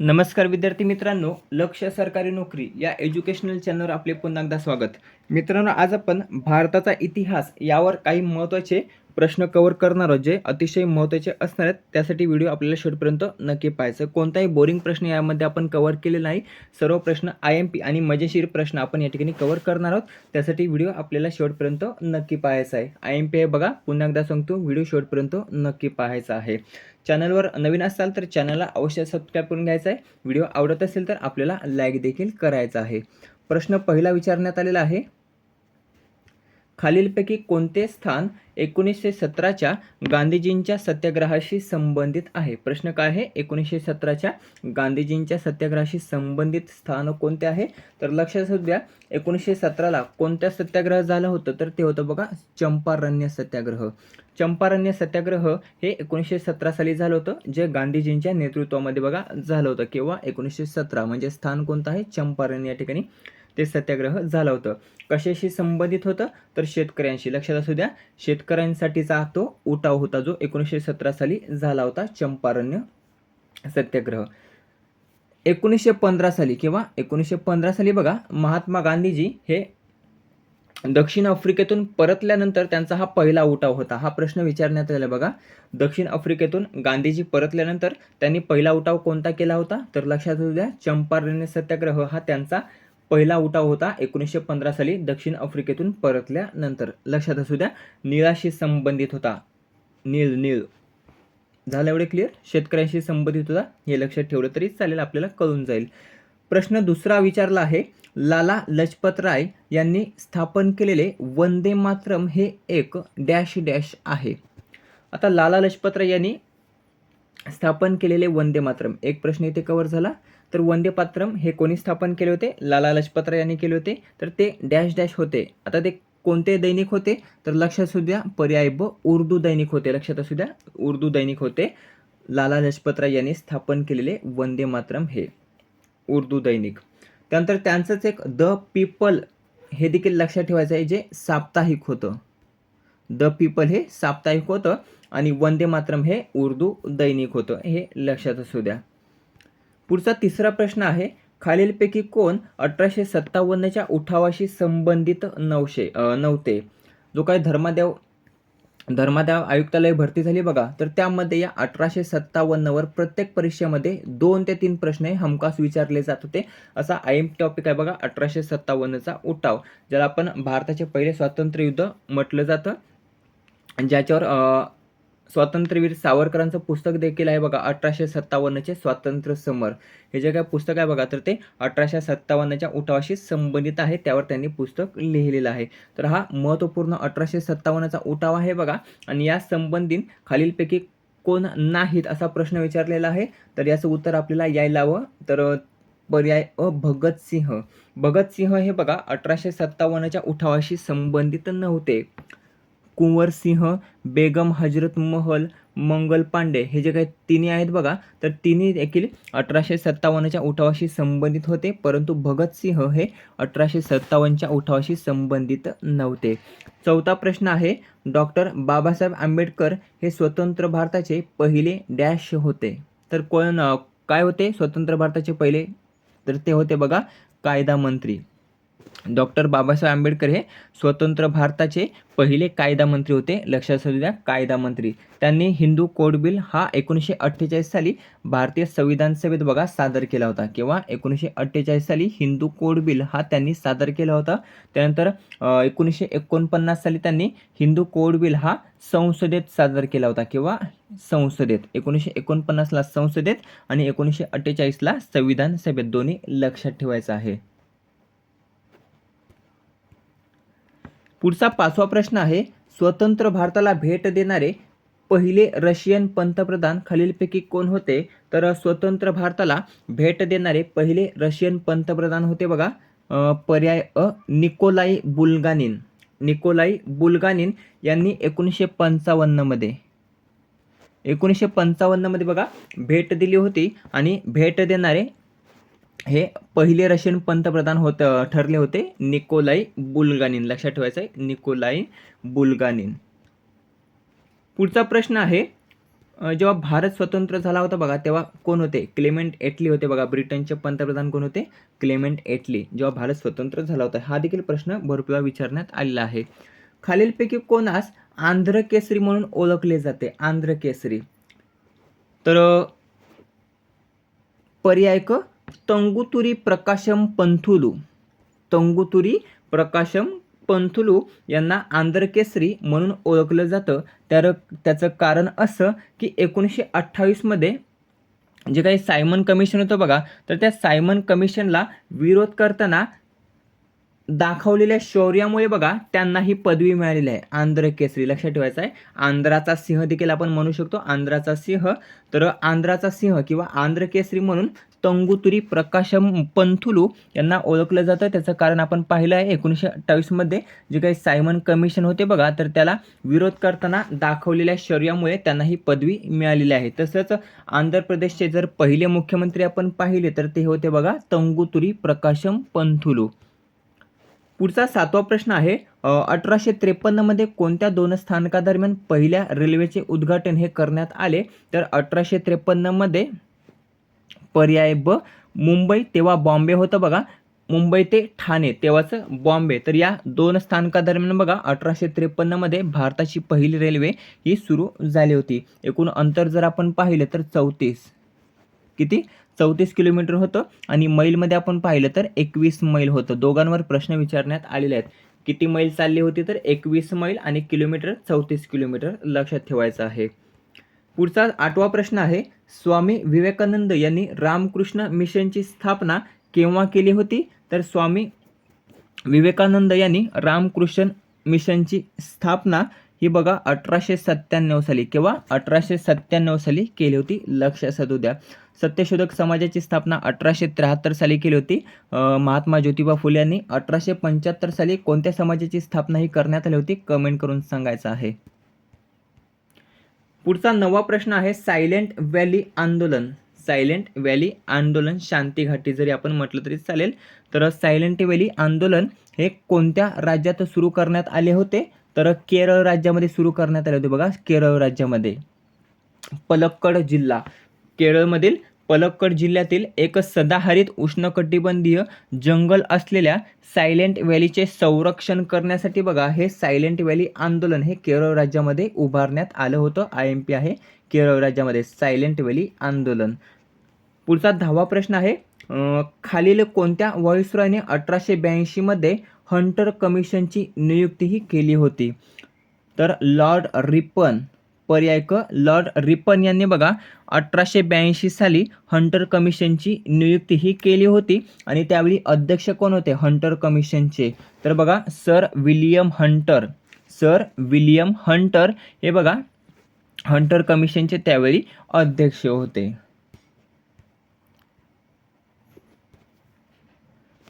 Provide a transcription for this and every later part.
नमस्कार विद्यार्थी मित्रांनो लक्ष सरकारी नोकरी या एज्युकेशनल चॅनलवर आपले पुन्हा एकदा स्वागत. मित्रांनो आज आपण भारताचा इतिहास यावर काही महत्त्वाचे प्रश्न कव्हर करणार आहोत जे अतिशय महत्त्वाचे असणार आहेत त्यासाठी व्हिडिओ आपल्याला शेवटपर्यंत नक्की पाहायचं कोणताही बोरिंग प्रश्न यामध्ये आपण कव्हर केले नाही. सर्व प्रश्न आय एम पी आणि मजेशीर प्रश्न आपण या ठिकाणी कव्हर करणार आहोत. त्यासाठी व्हिडिओ आपल्याला शेवटपर्यंत नक्की पाहायचा आहे. आय एम पी आहे बघा पुन्हा एकदा सांगतो व्हिडिओ शेवटपर्यंत नक्की पाहायचा आहे. चॅनलवर नवीन असाल तर चॅनलला अवश्य सबस्क्राईब करून घ्यायचा आहे. व्हिडिओ आवडत असेल तर आपल्याला लाईक देखील करायचा आहे. प्रश्न पहिला विचारण्यात आलेला आहे खालीलपैकी कोणते स्थान एकोणीसशे सतराच्या गांधीजींच्या सत्याग्रहाशी संबंधित आहे? प्रश्न काय आहे? एकोणीसशे सतराच्या गांधीजींच्या सत्याग्रहाशी संबंधित स्थान कोणते आहे? तर लक्षात असू द्या एकोणीसशे सतराला कोणत्या सत्याग्रह झालं होतं? तर ते होतं बघा चंपारण्य सत्याग्रह. चंपारण्य सत्याग्रह हे एकोणीसशे सतरा साली झालं होतं जे गांधीजींच्या नेतृत्वामध्ये बघा झालं होतं. किंवा एकोणीसशे सतरा म्हणजे स्थान कोणतं आहे? चंपारण्य या ठिकाणी. ते सत्याग्रह झालं होतं. कशाशी संबंधित होतं? तर शेतकऱ्यांशी. लक्षात असू द्या शेतकऱ्यांसाठीचा तो उठाव होता जो एकोणीसशे सतरा साली झाला होता चंपारण्य सत्याग्रह. एकोणीसशे पंधरा साली किंवा एकोणीसशे पंधरा साली बघा महात्मा गांधीजी हे दक्षिण आफ्रिकेतून परतल्यानंतर त्यांचा हा पहिला उठाव होता. हा प्रश्न विचारण्यात आला बघा. दक्षिण आफ्रिकेतून गांधीजी परतल्यानंतर त्यांनी पहिला उठाव कोणता केला होता? तर लक्षात असू द्या चंपारण्य सत्याग्रह हा त्यांचा पहिला उठाव होता एकोणीसशे पंधरा साली दक्षिण आफ्रिकेतून परतल्यानंतर. लक्षात असू द्या निळाशी संबंधित होता. नील नील. झालं एवढे क्लिअर शेतकऱ्यांशी संबंधित होता. हे लक्षात ठेवलं तरी चालेल आपल्याला कळून जाईल. प्रश्न दुसरा विचारला आहे. लाला लजपत राय यांनी स्थापन केलेले वंदे मातरम हे एक डॅश डॅश आहे. आता लाला लजपत राय यांनी स्थापन केलेले वंदे मातरम. एक प्रश्न इथे कव्हर झाला. तर वंदे पात्रम हे कोणी स्थापन केले होते? लाला लजपत राय यांनी केले होते. तर ते डॅश डॅश होते. आता ते कोणते दैनिक होते? तर लक्षात असू द्या पर्याय ब उर्दू दैनिक होते. लक्षात असू द्या उर्दू दैनिक होते. लाला लजपत राय यांनी स्थापन केलेले वंदे मातरम हे उर्दू दैनिक. त्यानंतर त्यांचंच एक द पीपल हे देखील लक्षात ठेवायचं आहे जे साप्ताहिक होतं. द पीपल हे साप्ताहिक होतं आणि वंदे मातरम हे उर्दू दैनिक होतं. हे लक्षात असू द्या. पुढचा तिसरा प्रश्न आहे खालीलपैकी कोण अठराशे सत्तावन्नच्या उठावाशी संबंधित नवशे नव्हते? जो काही धर्मादेव धर्मादेव आयुक्तालय भरती झाली बघा तर त्यामध्ये या अठराशे सत्तावन्नवर प्रत्येक परीक्षेमध्ये दोन ते तीन प्रश्न हे हमखास विचारले जात होते. असा आय एम टॉपिक आहे बघा अठराशे सत्तावन्नचा उठाव ज्याला आपण भारताचे पहिले स्वातंत्र्य युद्ध म्हटलं जातं. ज्याच्यावर स्वातंत्र्यवीर सावरकरांचं पुस्तक देखील आहे बघा अठराशे सत्तावन्नचे स्वातंत्र्य समर. हे जे काय पुस्तक आहे बघा तर ते अठराशे सत्तावन्नच्या उठावाशी संबंधित आहे त्यावर त्यांनी पुस्तक लिहिलेलं आहे. तर हा महत्त्वपूर्ण अठराशे सत्तावन्नचा उठाव आहे बघा आणि या संबंधित खालीलपैकी कोण नाहीत असा प्रश्न विचारलेला आहे. तर याचं उत्तर आपल्याला यायला हवं. तर पर्याय अ भगतसिंह भगतसिंह हे बघा अठराशे सत्तावन्नच्या उठावाशी संबंधित नव्हते. कुंवर सिंह बेगम हजरत महल मंगल पांडे हे जे काही तिन्ही आहेत बघा तर तिन्ही देखील अठराशे सत्तावन्नच्या उठावाशी संबंधित होते. परंतु भगतसिंह हे अठराशे सत्तावन्नच्या उठावाशी संबंधित नव्हते. चौथा प्रश्न आहे डॉक्टर बाबासाहेब आंबेडकर हे स्वतंत्र भारताचे पहिले डॅश होते. तर कोण काय होते? स्वतंत्र भारताचे पहिले तर ते होते बघा कायदा मंत्री. डॉक्टर बाबासाहेब आंबेडकर हे स्वतंत्र भारताचे पहिले कायदा मंत्री होते. लक्षात असू द्या कायदा मंत्री. त्यांनी हिंदू कोड बिल हा एकोणीसशे अठ्ठेचाळीस साली भारतीय संविधान सभेत बघा सादर केला होता. किंवा एकोणीसशे अठ्ठेचाळीस साली हिंदू कोड बिल हा त्यांनी सादर केला होता. त्यानंतर एकोणीसशे एकोणपन्नास साली त्यांनी हिंदू कोड बिल हा संसदेत सादर केला होता. किंवा संसदेत एकोणीसशे एकोणपन्नासला संसदेत आणि एकोणीसशे अठ्ठेचाळीसला संविधान सभेत दोन्ही लक्षात ठेवायचं आहे. पुढचा पाचवा प्रश्न आहे स्वतंत्र भारताला भेट देणारे पहिले रशियन पंतप्रधान खालीलपैकी कोण होते? तर स्वतंत्र भारताला भेट देणारे पहिले रशियन पंतप्रधान होते बघा. पर्याय अ निकोलाई बुलगानिन. निकोलाई बुलगानिन यांनी एकोणीसशे पंचावन्नमध्ये. एकोणीसशे पंचावन्नमध्ये बघा भेट दिली होती आणि भेट देणारे हे पहिले रशियन पंतप्रधान होत ठरले होते निकोलाई बुलगानिन. लक्षात ठेवायचं आहे निकोलाई बुलगानिन. पुढचा प्रश्न आहे जेव्हा भारत स्वतंत्र झाला होता बघा तेव्हा कोण होते? क्लेमेंट एटली होते बघा ब्रिटनचे पंतप्रधान कोण होते? Clement Attlee. जेव्हा भारत स्वतंत्र झाला होता हा देखील प्रश्न भरपूर विचारण्यात आलेला आहे. खालीलपैकी कोणास आंध्र केसरी म्हणून ओळखले जाते? आंध्र केसरी. तर पर्याय क तंगुतुरी प्रकाशम पंथुलू. तंगुतुरी प्रकाशम पंथुलू यांना आंध्रकेसरी म्हणून ओळखलं जातं. तर त्याचं कारण असं की एकोणीसशे अठ्ठावीसमध्ये जे काही सायमन कमिशन होतं बघा तर त्या सायमन कमिशनला विरोध करताना दाखवलेल्या शौर्यामुळे बघा त्यांना ही पदवी मिळालेली आहे. आंध्र केसरी लक्षात ठेवायचं आहे. आंध्राचा सिंह देखील आपण म्हणू शकतो. आंध्राचा सिंह तर आंध्राचा सिंह किंवा आंध्र केसरी म्हणून तंगुतुरी प्रकाशम पंथुलू यांना ओळखलं जातं. त्याचं कारण आपण पाहिलं आहे एकोणीसशे अठ्ठावीसमध्ये जे काही सायमन कमिशन होते बघा तर त्याला विरोध करताना दाखवलेल्या शौर्यामुळे त्यांना ही पदवी मिळालेली आहे. तसंच आंध्र प्रदेशचे जर पहिले मुख्यमंत्री आपण पाहिले तर ते होते बघा तंगुतुरी प्रकाशम पंथुलू. पुढचा सातवा प्रश्न आहे अठराशे त्रेपन्नमध्ये कोणत्या दोन स्थानकादरम्यान पहिल्या रेल्वेचे उद्घाटन हे करण्यात आले? तर अठराशे त्रेपन्नमध्ये पर्याय ब मुंबई तेव्हा बॉम्बे होतं बघा. मुंबई ते ठाणे तेव्हाचं बॉम्बे. तर या दोन स्थानकादरम्यान बघा अठराशे त्रेपन्नमध्ये भारताची पहिली रेल्वे ही सुरू झाली होती. एकूण अंतर जर आपण पाहिलं तर चौतीस. किती? चौतीस किलोमीटर होतं आणि मैलमध्ये आपण पाहिलं तर एकवीस मैल होतं. दोघांवर प्रश्न विचारण्यात आलेले आहेत. किती मैल चालली होती तर एकवीस मैल आणि किलोमीटर चौतीस किलोमीटर लक्षात ठेवायचं आहे. पुढचा आठवा प्रश्न आहे स्वामी विवेकानंद यांनी रामकृष्ण मिशनची स्थापना केव्हा केली होती? तर स्वामी विवेकानंद यांनी रामकृष्ण मिशनची स्थापना ही बघा अठराशे सत्त्याण्णव साली किंवा अठराशे सत्त्याण्णव साली केली होती. लक्ष असू द्या. सत्यशोधक समाजाची स्थापना अठराशे त्र्याहत्तर साली केली होती. महात्मा ज्योतिबा फुले यांनी अठराशे पंच्याहत्तर साली कोणत्या समाजाची स्थापना ही करण्यात आली होती? कमेंट करून सांगायचं आहे. पुढचा नवा प्रश्न आहे सायलेंट व्हॅली आंदोलन. सायलेंट व्हॅली आंदोलन शांती घाटी जरी आपण म्हटलं तरी चालेल तर सायलेंट व्हॅली आंदोलन हे कोणत्या राज्यात सुरू करण्यात आले होते? तर केरळ राज्यामध्ये सुरू करण्यात आले होते बघा केरळ राज्यामध्ये. पलक्कड जिल्हा. केरळमधील पलक्कड जिल्ह्यातील एक सदाहरित उष्णकटिबंधीय जंगल असलेल्या सायलेंट व्हॅलीचे संरक्षण करण्यासाठी बघा हे सायलेंट व्हॅली आंदोलन हे केरळ राज्यामध्ये उभारण्यात आलं होतं. आय एम पी आहे केरळ राज्यामध्ये सायलेंट व्हॅली आंदोलन. पुढचा दहावा प्रश्न आहे खालील कोणत्या व्हॉइसरॉयने अठराशे ब्याऐंशीमध्ये हंटर कमिशनची नियुक्तीही केली होती. तर लॉर्ड रिपन पर्याय क लॉर्ड रिपन यांनी बघा अठराशे ब्याऐंशी साली हंटर कमिशनची नियुक्ती ही केली होती आणि त्यावेळी अध्यक्ष कोण होते? हंटर कमिशनचे. तर बघा sir William Hunter sir William Hunter हे बघा हंटर कमिशनचे त्यावेळी अध्यक्ष होते.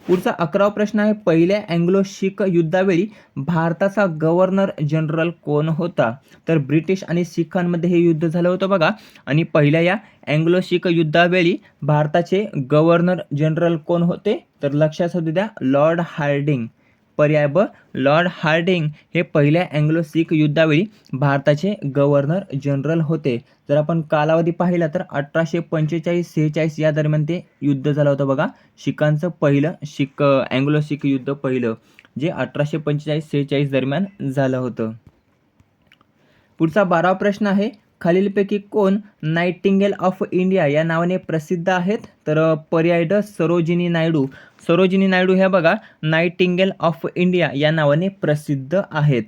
पुढचा अकरावा प्रश्न आहे. पहिल्या अँग्लो शीख युद्धावेळी भारताचा गव्हर्नर जनरल कोण होता? तर ब्रिटिश आणि शिखांमध्ये हे युद्ध झालं होतं बघा. आणि पहिल्या या अँग्लो शीख युद्धावेळी भारताचे गव्हर्नर जनरल कोण होते? तर लक्षात असू द्या लॉर्ड हार्डिंग. पर्याय ब लॉर्ड हार्डिंग हे पहिल्या अँग्लो सिख युद्धावेळी भारताचे गव्हर्नर जनरल होते. जर आपण कालावधी पाहिला तर अठराशे पंचेचाळीस सेहेचाळीस या दरम्यान ते युद्ध झालं होतं बघा. शिखांचं पहिलं शिक अँग्लो सिख युद्ध पहिलं जे अठराशे पंचेचाळीस सेहेचाळीस दरम्यान झालं होतं. पुढचा बारावा प्रश्न आहे खालीलपैकी कोण नाईटिंगेल ऑफ इंडिया या नावाने प्रसिद्ध आहेत? तर पर्याय ड सरोजिनी नायडू. सरोजिनी नायडू ह्या बघा नाईटिंगेल ऑफ इंडिया या नावाने प्रसिद्ध आहेत.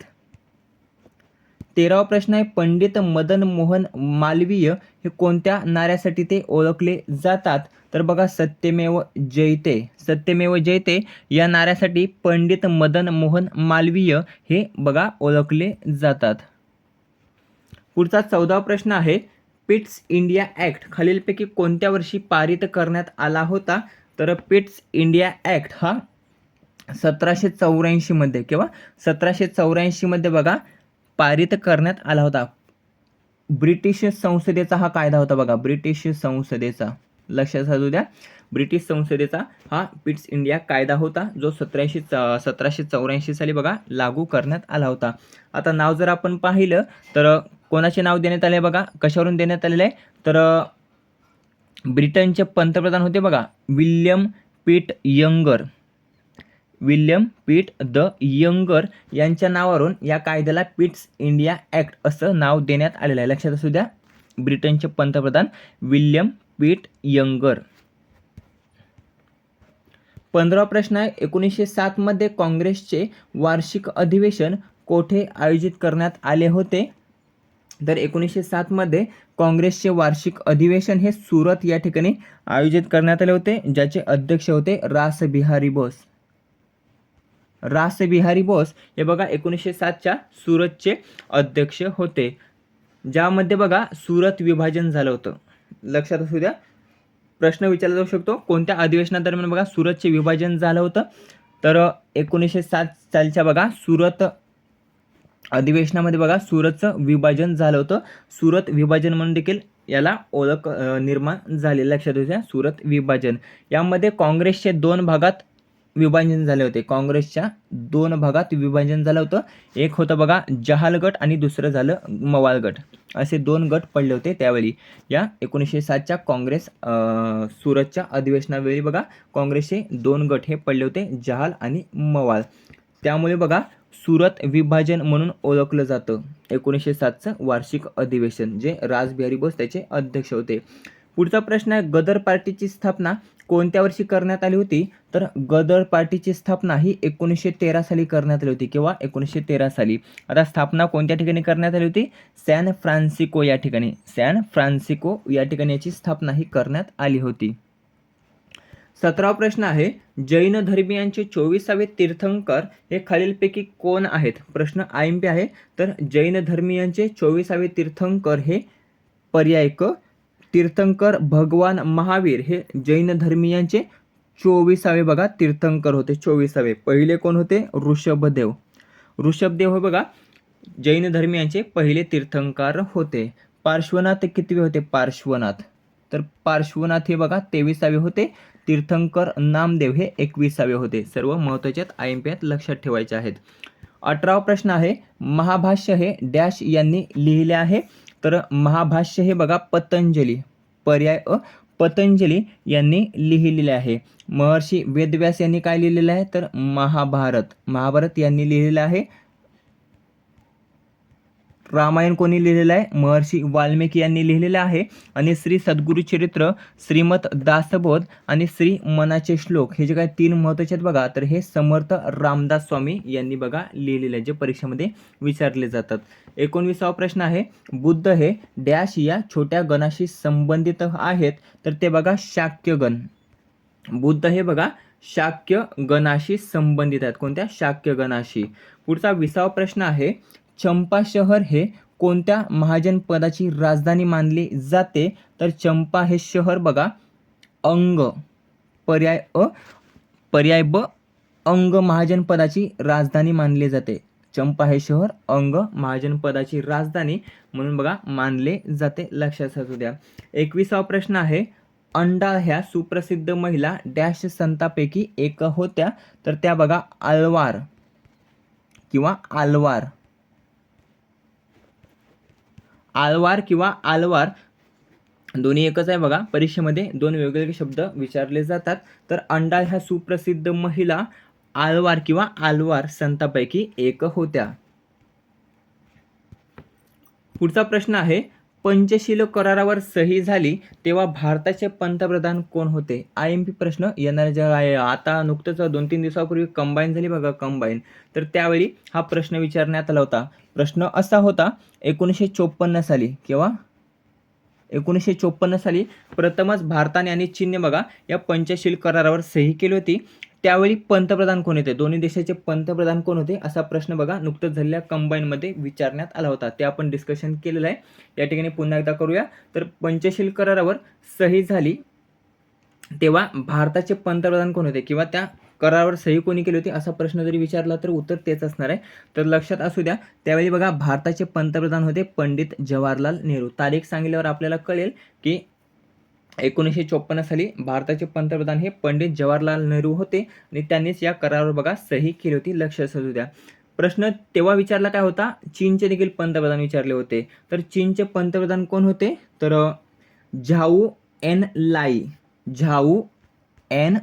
तेरावा प्रश्न आहे पंडित मदन मोहन मालवीय हे कोणत्या नाऱ्यासाठी ते ओळखले जातात? तर बघा सत्यमेव जयते. सत्यमेव जयते या नाऱ्यासाठी पंडित मदन मोहन मालवीय हे बघा ओळखले जातात. पुढचा चौदावा प्रश्न आहे पिट्स इंडिया ॲक्ट खालीलपैकी कोणत्या वर्षी पारित करण्यात आला होता? तर पिट्स इंडिया ॲक्ट हा सतराशे चौऱ्याऐंशीमध्ये किंवा सतराशे चौऱ्याऐंशीमध्ये बघा पारित करण्यात आला होता. ब्रिटिश संसदेचा हा कायदा होता बघा ब्रिटिश संसदेचा. लक्षात असू द्या ब्रिटिश संसदेचा हा पिट्स इंडिया कायदा होता जो सतराशे सतराशे चौऱ्याऐंशी साली बघा लागू करण्यात आला होता. आता नाव जर आपण पाहिलं तर कोणाचे नाव देण्यात आले बघा कशावरून देण्यात आलेलं आहे? तर ब्रिटनचे पंतप्रधान होते बघा William Pitt Younger. William Pitt the Younger यांच्या नावावरून या कायद्याला पिट्स इंडिया ॲक्ट असं नाव देण्यात आलेलं आहे. लक्षात असू द्या ब्रिटनचे पंतप्रधान विल्यम पीट यंगर. पंधरा प्रश्न आहे एकोणीसशे सातमध्ये काँग्रेसचे वार्षिक अधिवेशन कोठे आयोजित करण्यात आले होते? तर एकोणीसशे सातमध्ये काँग्रेसचे वार्षिक अधिवेशन हे सुरत या ठिकाणी आयोजित करण्यात आले होते ज्याचे अध्यक्ष होते रासबिहारी बोस. रासबिहारी बोस हे बघा एकोणीसशे सातच्या सुरतचे अध्यक्ष होते. ज्यामध्ये बघा सुरत विभाजन झालं होतं. लक्षात असू द्या प्रश्न विचारला जाऊ शकतो कोणत्या अधिवेशनादरम्यान बघा सुरतचे विभाजन झालं होतं? तर एकोणीसशे सात सालच्या बघा सुरत अधिवेशनामध्ये बघा सुरतचं विभाजन झालं होतं. सुरत विभाजन म्हणून देखील याला ओळख निर्माण झाली लक्षात येऊ द्या सुरत विभाजन. यामध्ये काँग्रेसचे दोन भागात विभाजन झाले होते. काँग्रेसच्या दोन भागात विभाजन झालं होतं. एक होतं बघा जहाल गट आणि दुसरं झालं मवाळ गट असे दोन गट पडले होते त्यावेळी. या एकोणीसशे सातच्या काँग्रेस सुरतच्या अधिवेशनावेळी बघा काँग्रेसचे दोन गट हे पडले होते जहाल आणि मवाळ त्यामुळे बघा सुरत विभाजन म्हणून ओळखलं जातं. एकोणीसशे सातचं वार्षिक अधिवेशन जे राजबिहारी बोस त्याचे अध्यक्ष होते. पुढचा प्रश्न आहे गदर पार्टीची स्थापना कोणत्या वर्षी करण्यात आली होती? तर गदर पार्टीची स्थापना ही एकोणीसशे तेरा साली करण्यात आली होती किंवा एकोणीसशे तेरा साली. आता स्थापना कोणत्या ठिकाणी करण्यात आली होती? सॅन फ्रान्सिको या ठिकाणी. सॅन फ्रान्सिको या ठिकाणी याची स्थापना ही करण्यात आली होती. सतरावा प्रश्न आहे जैन धर्मियांचे चोवीसावे तीर्थंकर हे खालीलपैकी कोण आहेत? प्रश्न आय आहे. तर जैन धर्मियांचे चोवीसावे तीर्थंकर हे पर्याय क तीर्थंकर भगवान महावीर हे जैन धर्मियांचे चोवीसावे बघा तीर्थंकर होते चोवीसावे. पहिले कोण होते? ऋषभदेव. ऋषभदेव हे बघा जैन धर्मियांचे पहिले तीर्थंकर होते. पार्श्वनाथ कितवे होते? पार्श्वनाथ. तर पार्श्वनाथ हे बघा तेविसावे होते. तीर्थंकर नामदेव हे एकविसावे होते. सर्व महत्त्वाचे आय एम पी लक्षात ठेवायचे आहेत. अठरावा प्रश्न आहे महाभाष्य हे डॅश यांनी लिहिले आहे. तर महाभाष्य हे बघा पतंजली पर्याय अ पतंजली यांनी लिहिलेले आहे. महर्षी वेदव्यास यांनी काय लिहिलेलं आहे? तर महाभारत महाभारत यांनी लिहिलेलं आहे. रामायण कोणी लिहिलेलं आहे? महर्षी वाल्मिकी यांनी लिहिलेलं आहे. आणि श्री सद्गुरू चरित्र श्रीमत दासबोध आणि श्री मनाचे श्लोक हे जे काय तीन महत्त्वाचे आहेत बघा तर हे समर्थ रामदास स्वामी यांनी बघा लिहिलेले आहे जे परीक्षेमध्ये विचारले जातात. एकोणविसावा प्रश्न आहे बुद्ध हे डॅश या छोट्या गणाशी संबंधित आहेत तर ते बघा शाक्यगण बुद्ध हे बघा शाक्य गणाशी संबंधित आहेत. कोणत्या? शाक्य गणाशी. पुढचा विसावा प्रश्न आहे चंपा शहर हे कोणत्या महाजनपदाची राजधानी मानली जाते? तर चंपा हे शहर बघा अंग पर्याय अ पर्याय ब अंग महाजनपदाची राजधानी मानली जाते. चंपा हे शहर अंग महाजनपदाची राजधानी म्हणून बघा मानले जाते. लक्षात असू द्या एकविसावा प्रश्न आहे अंडा ह्या सुप्रसिद्ध महिला डॅश संतापैकी एक होत्या. तर त्या बघा आलवार किंवा आलवार आलवार किंवा आलवार दोन्ही एकच आहे बघा. परीक्षेमध्ये दोन वेगवेगळे शब्द विचारले जातात. तर अंडाळ ह्या सुप्रसिद्ध महिला आलवार किंवा आलवार संतापैकी एक होत्या. पुढचा प्रश्न आहे पंचशील करारावर सही झाली तेव्हा भारताचे पंतप्रधान कोण होते? आय एम पी प्रश्न येणार ज्या आहे. आता नुकतंच दोन तीन दिवसापूर्वी कंबाईन झाली बघा कंबाईन तर त्यावेळी हा प्रश्न विचारण्यात आला होता. प्रश्न असा होता एकोणीसशे चोपन्न साली किंवा एकोणीसशे चोपन्न साली प्रथमच भारताने आणि चीनने बघा या पंचशील करारावर सही केली होती. त्यावेळी पंतप्रधान कोण होते? दोन्ही देशाचे पंतप्रधान कोण होते? असा प्रश्न बघा नुकतंच झालेल्या कंबाईनमध्ये विचारण्यात आला होता. ते आपण डिस्कशन केलेलं आहे. या ठिकाणी पुन्हा एकदा करूया. तर पंचशील करारावर सही झाली तेव्हा भारताचे पंतप्रधान कोण होते? किंवा त्या करारावर सही कोणी केली होती? असा प्रश्न जरी विचारला तर उत्तर तेच असणार आहे. तर लक्षात असू द्या त्यावेळी बघा भारताचे पंतप्रधान होते पंडित जवाहरलाल नेहरू. तारीख सांगितल्यावर आपल्याला कळेल की एकोणीसशे चोपन्न साली भारताचे पंतप्रधान हे पंडित जवाहरलाल नेहरू होते आणि त्यांनीच या करारावर बघा सही केली होती लक्ष असू द्या. प्रश्न तेव्हा विचारला काय होता? चीनचे देखील पंतप्रधान विचारले होते. तर चीनचे पंतप्रधान कोण होते? तर झाऊ एन लाई. झाऊ एन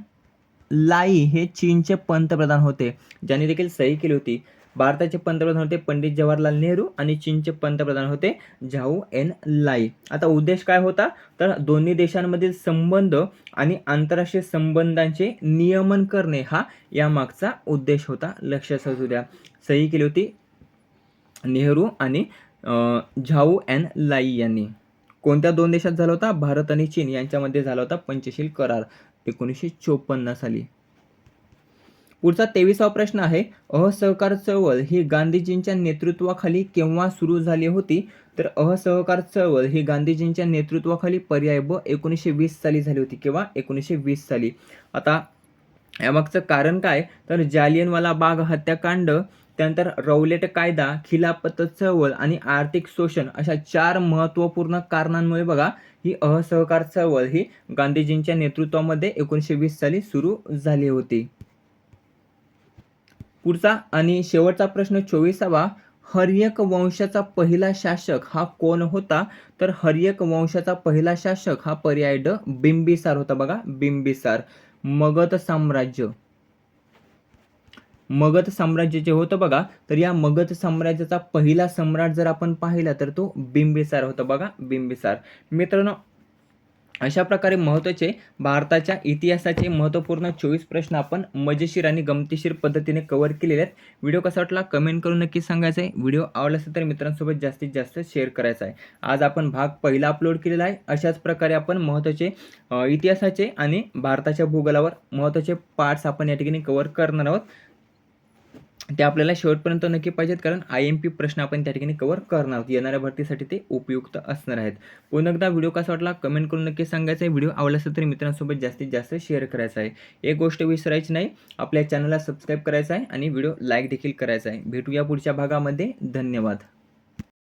लाई हे चीनचे पंतप्रधान होते ज्यांनी देखील सही केली होती. भारताचे पंतप्रधान होते पंडित जवाहरलाल नेहरू आणि चीनचे पंतप्रधान होते झाऊ एन लाई आता उद्देश काय होता? तर दोन्ही देशांमधील संबंध आणि आंतरराष्ट्रीय संबंधांचे नियमन करणे हा यामागचा उद्देश होता. लक्षात असू द्या. सही केली होती नेहरू आणि झाऊ एन लाई यांनी. कोणत्या दोन देशात झाला होता? भारत आणि चीन यांच्यामध्ये झाला होता पंचशील करार एकोणीसशे चोपन्न साली. पुढचा तेविसावा प्रश्न आहे असहकार चळवळ ही गांधीजींच्या नेतृत्वाखाली केव्हा सुरू झाली होती? तर असहकार चळवळ ही गांधीजींच्या नेतृत्वाखाली पर्याय ब एकोणीसशे वीस साली झाली होती किंवा एकोणीसशे वीस साली. आता यामागचं कारण काय? तर जालियनवाला बाग हत्याकांड त्यानंतर रौलेट कायदा खिलाफत चळवळ आणि आर्थिक शोषण अशा चार महत्त्वपूर्ण कारणांमुळे बघा ही असहकार चळवळ ही गांधीजींच्या नेतृत्वामध्ये एकोणीसशे वीस साली सुरू झाली होती. पुढचा आणि शेवटचा प्रश्न चोवीसावा. हर्यक वंशाचा पहिला शासक हा कोण होता? तर हर्यक वंशाचा पहिला शासक हा पर्याय ड बिंबिसार होता बघा बिंबिसार. मगध साम्राज्य. मगध साम्राज्य जे होतं बघा तर या मगध साम्राज्याचा पहिला सम्राट जर आपण पाहिला तर तो बिंबिसार होता बघा बिंबिसार. मित्रांनो अशा प्रकारे महत्त्वाचे भारताच्या इतिहासाचे महत्त्वपूर्ण चोवीस प्रश्न आपण मजेशीर आणि गमतीशीर पद्धतीने कव्हर केलेले आहेत. व्हिडिओ कसा वाटला? कमेंट करून नक्की सांगायचं आहे. व्हिडिओ आवडला असेल तर मित्रांसोबत जास्तीत जास्त शेअर करायचा आहे. आज आपण भाग पहिला अपलोड केलेला आहे. अशाच प्रकारे आपण महत्त्वाचे इतिहासाचे आणि भारताच्या भूगोलावर महत्त्वाचे पार्ट्स आपण या ठिकाणी कव्हर करणार आहोत. ते आपल्याला शेवटपर्यंत नक्की पाहिजेत कारण आय एम पी प्रश्न आपण त्या ठिकाणी कवर करणार आहोत. येणाऱ्या भरतीसाठी ते उपयुक्त असणार आहेत. पुन्हा एकदा व्हिडिओ कसा वाटला कमेंट करून नक्की सांगायचं आहे. व्हिडिओ आवडला असेल तर मित्रांसोबत जास्तीत जास्त शेअर करायचा आहे. एक गोष्ट विसरायची नाही आपल्या चॅनलला सबस्क्राईब करायचं आहे आणि व्हिडिओ लाईक देखील करायचा आहे. भेटूया पुढच्या भागामध्ये. धन्यवाद.